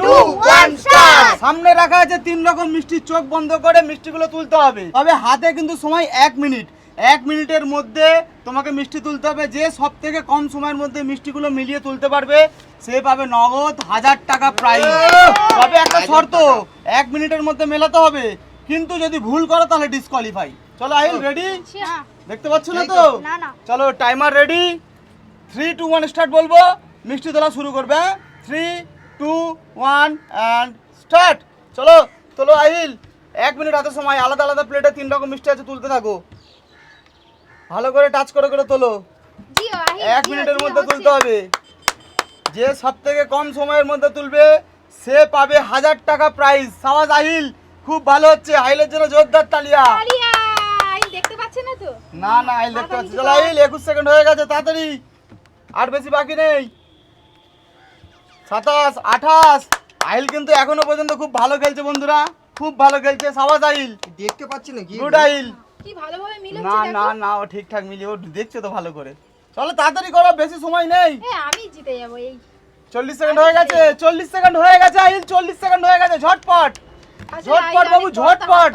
two, one, start! সামনে রাখা আছে তিন রকম মিষ্টি চোখ বন্ধ করে মিষ্টিগুলো তুলতে হবে। তবে হাতে কিন্তু সময় এক মিনিট। এক মিনিটের মধ্যে তোমাকে মিষ্টি তুলতে হবে। যে সব থেকে কম সময়ের মধ্যে মিষ্টিগুলো মিলিয়ে তুলতে পারবে সে পাবে নগদ হাজার টাকা প্রাইজ তবে একটা শর্ত এক মিনিটের মধ্যে মেলাতে হবে। কিন্তু যদি ভুল করো তাহলে ডিসকোয়ালিফাই চলো আহিল রেডি দেখতে পাচ্ছ না তো? না, না। চলো timer ready three two one start বলব। মিষ্টি তোলা শুরু করবে three two one and start চলো তোলো আহিল এক মিনিট হাতে সময় আলাদা আলাদা প্লেটে তিন রকম মিষ্টি আছে তুলতে থাকো। ভালো করে টাচ করে করে তোলো। এক মিনিটের মধ্যে তুলতে হবে। যে সব থেকে কম সময়ের মধ্যে তুলবে সে পাবে হাজার টাকা প্রাইজ সাওয়াজ আহিল খুব ভালো হচ্ছে। আহিলের জন্য জোরদার তালিয়া। না না আহিল দেখতে পাচ্ছি চলো আহিল একুশ সেকেন্ড হয়ে গেছে তাড়াতাড়ি। আর বেশি বাকি নেই। সাতাশ আঠাশ। আহিল কিন্তু এখনও পর্যন্ত খুব ভালো খেলছে বন্ধুরা। খুব ভালো খেলছে সাবাস আহিল। দেখতে পাচ্ছি না কি গুড আহিল। কি ভালোভাবে মিল না না না ও ঠিকঠাক মিলিয়ে ও দেখছে তো ভালো করে। চলো তাড়াতাড়ি করো বেশি সময় নেই। আমি জিতে যাব এই। চল্লিশ সেকেন্ড হয়ে গেছে চল্লিশ সেকেন্ড হয়ে গেছে আহিল চল্লিশ সেকেন্ড হয়ে গেছে ঝটপট। ঝটপট বাবু, ঝটপট।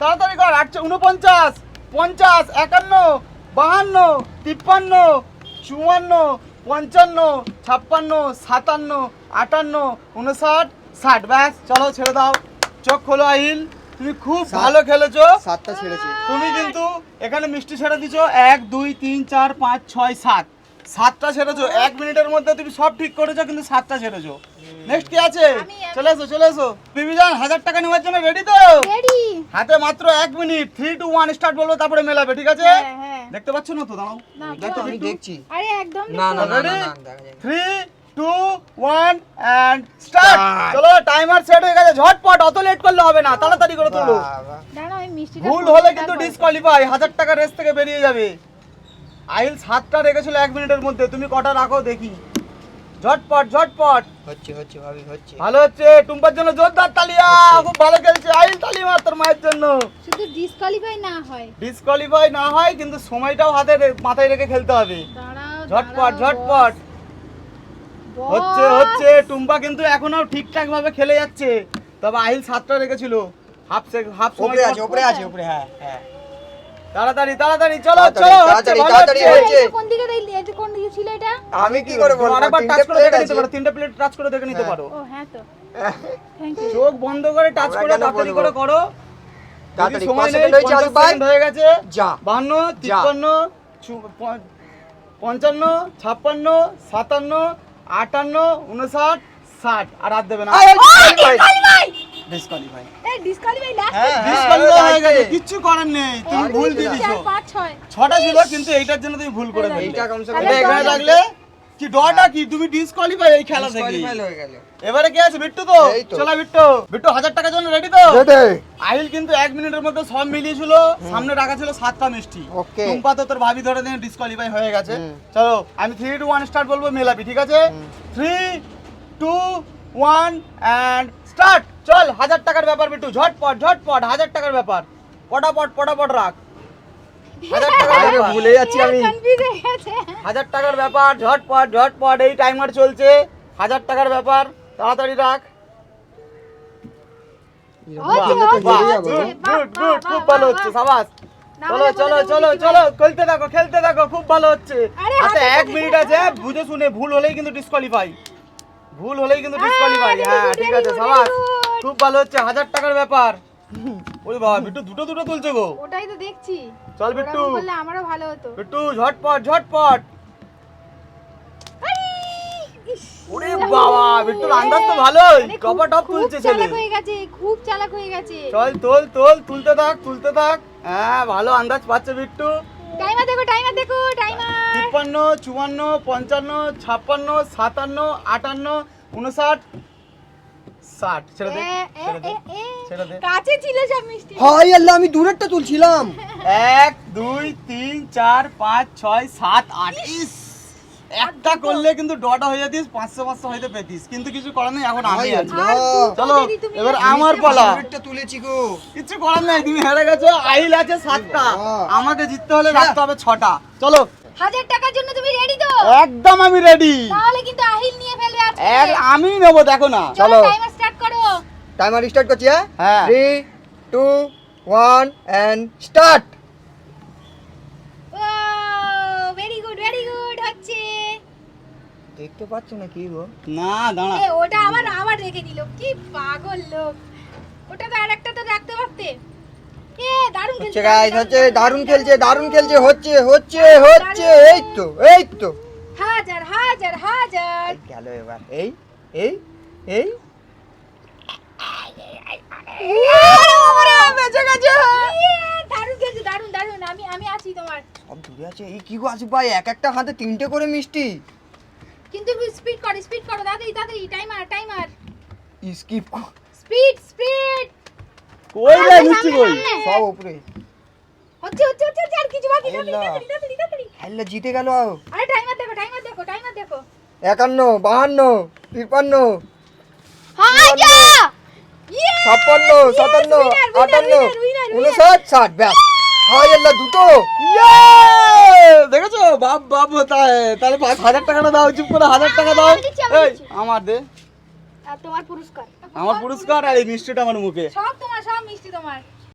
তাড়াতাড়ি কর আটশো উনপঞ্চাশ পঞ্চাশ একান্ন বাহান্ন তিপ্পান্ন চুয়ান্ন পঞ্চান্ন ছাপ্পান্ন সাতান্ন আটান্ন উনষাট ষাট। ব্যাস চলো ছেড়ে দাও। চোখ খোলো আহিল। তুমি খুব ভালো খেলেছো। সাতটা ছেড়েছে। তুমি কিন্তু এখানে মিষ্টি ছেড়ে দিছো। এক দুই তিন চার পাঁচ ছয় সাত। সাতটা ছেড়েছো এক মিনিটের মধ্যে তুমি সব ঠিক করেছ কিন্তু সাতটা ছেড়েছো। নেক্সট কি আছে? চলে এসো চলে এসো। বিবিজান হাজার টাকা নেওয়ার জন্য রেডি তো? রেডি হাতে মাত্র এক minute. Three two one start বলব তারপরে মেলাবে ঠিক আছে? হ্যাঁ হ্যাঁ। দেখতে পাচ্ছ না তো? দাঁড়াও। না দেখো। বল। আমি দেখছি। আরে একদম না না দেখতে। Three two one and start. চলো টাইমার সেট হয়ে গেছে ঝটপট অত লেট করলে হবে না তাড়াতাড়ি করে তোলো। বাবা। ভুল হলে কিন্তু। ডিসকোয়ালিফাই হাজার টাকা রেস থেকে বেরিয়ে যাবে। আইল সাতটা রেখেছিল এক মিনিটের মধ্যে। তুমি কটা রাখো দেখি। ঝটপট ঝটপট। হচ্ছে হচ্ছে ভাবি হচ্ছে। ভালো হচ্ছে। টুম্পার জন্য জোরদার তালিয়া। খুব ভালো খেলছে। আইল তালি মার তোর মায়ের জন্য। শুধু ডিসকোয়ালিফাই না হয়। ডিসকোয়ালিফাই না হয় কিন্তু সময়টাও হাতে মাথায় রেখে খেলতে হবে। ঝটপট ঝটপট। হচ্ছে হচ্ছে। টুম্পা কিন্তু এখনও ঠিকঠাক ভাবে খেলে যাচ্ছে। তবে আহিল সাতটা রেখেছিল। হাফ সেক হাফ সময় আছে উপরে আছে উপরে হ্যাঁ হ্যাঁ। তাড়াতাড়ি তাড়াতাড়ি চলো চলো তাড়াতাড়ি, হচ্ছে। কোন দিকে দিল- এটা কোন দিকে ছিল এটা? আমি কি করে বলব? আরেকবার তিনটে টাচ করে দেখে নিতে পারো তিনটে প্লেট টাচ করে দেখে নিতে। পারো। ও হ্যাঁ তো। থ্যাংক ইউ চোখ বন্ধ করে টাচ করে তাড়াতাড়ি করে করো। তাড়াতাড়ি, সময় নেই ভাই। সেকেন্ড হয়ে গেছে। যা। বাহান্ন তিপ্পান্ন চু- প- পঞ্চান্ন ছাপ্পান্ন সাতান্ন আটান্ন উনষাট ষাট। আর হাত দেবে না। ডিসকোয়ালিফাই এই ডিসকোয়ালিফাই লাস্ট হ্যাঁ, ডিসকোয়ালিফাই গেছে। কিচ্ছু করার নেই। তুমি ভুল দিয়ে দিছো ছটা ছিল কিন্তু এইটার জন্য তুমি ভুল করে ফেললে। এইটা কমসে কম। এখানে থাকলে কি ডরটা কি তুমি ডিসকোয়ালিফাই এই খেলা থেকে। Disqualify হয়ে গেল। এবারে কি আছে? বিট্টু তো। চলো বিট্টু। বিট্টু হাজার টাকার জন্য রেডি তো? আহিল কিন্তু এক মিনিটের মধ্যে সব মিলিয়েছিল। সামনে রাখা ছিল সাতটা মিষ্টি। Okay. টুম্পা তো তোর ভাবি ধরে দিয়ে ডিসকোয়ালিফাই হয়ে গেছে। চলো আমি থ্রি টু ওয়ান স্টার্ট বলব মেলাবি ঠিক আছে? Three two one and start চল হাজার টাকার ব্যাপার বিট্টু ঝটপট ঝটপট হাজার টাকার ব্যাপার। পটাপট পটাপট রাখ। হাজার টাকার আরে ব্যাপার। ভুলে যাচ্ছি আমি। হাজার টাকার ব্যাপার ঝটপট ঝটপট এই টাইমার চলছে। হাজার টাকার ব্যাপার তাড়াতাড়ি রাখ। খুব ভালো হচ্ছে সাবাস। চলো চলো চলো চলো খেলতে থাকো খেলতে থাকো খুব ভালো হচ্ছে। হাতে এক মিনিট আছে বুঝে শুনে ভুল হলেই কিন্তু ডিসকোয়ালিফাই ভুল হলেই কিন্তু ডিসকোয়ালিফাই হ্যাঁ ঠিক আছে সাবাস. খুব ভালো হচ্ছে হাজার টাকার ব্যাপার। ওই বাবা বিট্টু দুটো দুটো তুলছে গো। ওটাই তো দেখছি। চল বিট্টু। করলে আমারও ভালো হতো। বিট্টু ঝটপট ঝটপট। ওরে বাবা বিট্টুর আন্দাজ তো ভালোই। মানে খুব- টপা টপ তুলছে ছেলে। চালাক হয়ে গেছে খুব চালাক হয়ে গেছে। চল তোল তোল তুলতে থাক তুলতে থাক। হ্যাঁ ভালো আন্দাজ পাচ্ছে বিট্টু। টাইমার দেখো টাইমার দেখো টাইমার। তিপ্পান্ন চুয়ান্ন পঞ্চান্ন ছাপ্পান্ন সাতান্ন আটান্ন উনষাট ষাট ছেড়ে দে ছেড়ে দে ছেড়ে দে। কাছে ছিল সব মিষ্টি। হাই আল্লাহ আমি দূরেরটা তুলছিলাম। এক দুই তিন চার পাঁচ ছয় সাত আট। ইস! একটা করলে কিন্তু ডটা হয়ে যেতিস পাঁচশো পাঁচশো হয়তো পেতিস। কিন্তু কিছু করার নেই এখন আমি আছি। চলো এবার আমার পালা। তুলেছি গো। কিছু করার নাই তুমি হেরে গেছো আইল আছে সাতটা। আমাকে জিততে হলে রাখতে হবে ছটা। চলো। হাজার টাকার জন্য তুমি রেডি তো? একদম আমি রেডি তাহলে কিন্তু আহিল নিয়ে ফেলবে আজকে। আমি নেব দেখো না। চলো চলো। টাইমার স্টার্ট করো টাইমার স্টার্ট করছি হ্যাঁ। Three two one and start oh very good very good হচ্ছে। দেখতে পাচ্ছ না কি গো? না দাঁড়া। এ ওটা আবার আবার রেখে দিল। কি পাগল লোক। ওটা তো আরেকটা তো রাখতে পারতে। এ দারুণ খেলছে গাইস হচ্ছে দারুণ খেলছে দারুণ খেলছে হচ্ছে হচ্ছে হচ্ছে এই তো এই তো। হাজার হাজার হাজার। গেল এবার। এই এই এই বেঁচে গেছে দারুণ দারুণ। দারুণ আমি আমি আছি তোমার। সব দূরে আছে এই কি গো আসিফ ভাই? এক একটা হাতে তিনটে করে মিষ্টি। কিন্তু স্পিড করো স্পিড করো তাড়াতাড়ি তাড়াতাড়ি timer timer skip speed speed কই রে মিষ্টি কই? সব উপরে। হচ্ছে হচ্ছে হচ্ছে হচ্ছে, আর কিছু বাকি জিতে গেল আরে টাইমার দেখো টাইমার দেখো টাইমার দেখো। একান্ন বাহান্ন তিপ্পান্ন। ইয়ে ছাপ্পান্ন সাতান্ন আটান্ন. উনষাট ষাট ব্যাস। হাই আল্লাহ দুটো। ইয়ে! দেখেছ? বাপ বাপ তাই তাহলে পাঁচ হাজার টাকাটা দাও চুপ করে হাজার টাকা দাও। এই আমার দে। তোমার পুরস্কার। আমার পুরস্কার আর এই মিষ্টিটা আমার মুখে। সব তোমার সব মিষ্টি তোমার।